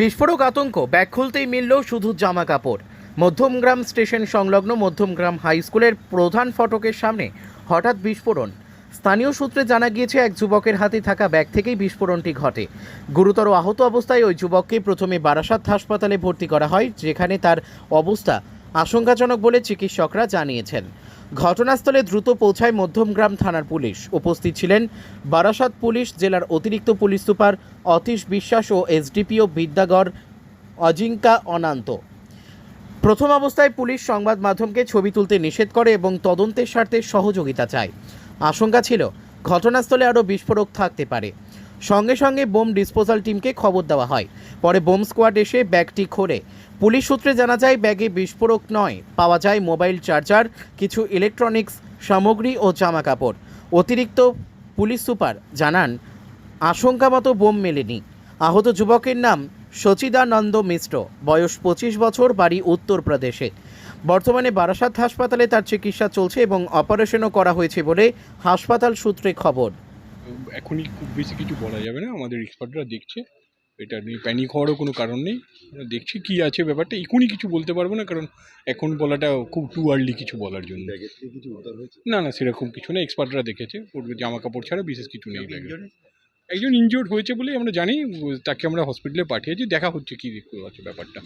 বিস্ফোরক আতঙ্ক, ব্যাগ খুলতেই মিলল শুধু জামা কাপড়। মধ্যমগ্রাম স্টেশন সংলগ্ন মধ্যমগ্রাম হাই স্কুলের প্রধান ফটকের সামনে হঠাৎ বিস্ফোরণ। স্থানীয় সূত্রে জানা গিয়েছে, এক যুবকের হাতে থাকা ব্যাগ থেকেই বিস্ফোরণটি ঘটে। গুরুতর আহত অবস্থায় ওই যুবককে প্রথমে বারাসাত হাসপাতালে ভর্তি করা হয়, যেখানে তার অবস্থা আশঙ্কাজনক বলে চিকিৎসকরা জানিয়েছেন। ঘটনাস্থলে দ্রুত পৌঁছায় মধ্যমগ্রাম থানার পুলিশ। উপস্থিত ছিলেন বারাসাত পুলিশ জেলার অতিরিক্ত পুলিশ সুপার অতীশ বিশ্বাস ও এসডিপিও বিদ্যাগড় অজিঙ্কা অনান্ত। প্রথম অবস্থায় পুলিশ সংবাদ মাধ্যমকে ছবি তুলতে নিষেধ করে এবং তদন্তের স্বার্থে সহযোগিতা চায়। আশঙ্কা ছিল, ঘটনাস্থলে আরও বিস্ফোরক থাকতে পারে। সঙ্গে সঙ্গে বোম ডিসপোজাল টিমকে খবর দেওয়া হয়। পরে বোম স্কোয়াড এসে ব্যাগটি খোলে পুলিশ সূত্রে জানা যায়, ব্যাগে বিস্ফোরক নয়, পাওয়া যায় মোবাইল চার্জার, কিছু ইলেকট্রনিক্স সামগ্রী ও জামা কাপড় অতিরিক্ত পুলিশ সুপার জানান আশঙ্কা মতো বোম মেলেনি। আহত যুবকের নাম সচিদানন্দ মিশ্র। বয়স পঁচিশ বছর, বাড়ি উত্তরপ্রদেশে। বর্তমানে বারাসাত হাসপাতালে তার চিকিৎসা চলছে এবং অপারেশনও করা হয়েছে বলে হাসপাতাল সূত্রে খবর। এখনই খুব বেশি কিছু বলা যাবে না আমাদের এক্সপার্টরা দেখছে। এটা নিয়ে প্যানিক হওয়ারও কোনো কারণ নেই। দেখছি কী আছে ব্যাপারটা এখনই কিছু বলতে পারব না কারণ এখন বলাটা খুব টু আর্লি কিছু বলার জন্য। না না সেরকম কিছু না এক্সপার্টরা দেখেছে। ওর জামা কাপড় ছাড়া বিশেষ কিছু নেই লাগে একজন ইনজিওর্ড হয়েছে বলেই আমরা জানি তাকে আমরা হসপিটালে পাঠিয়েছি দেখা হচ্ছে কী আছে ব্যাপারটা।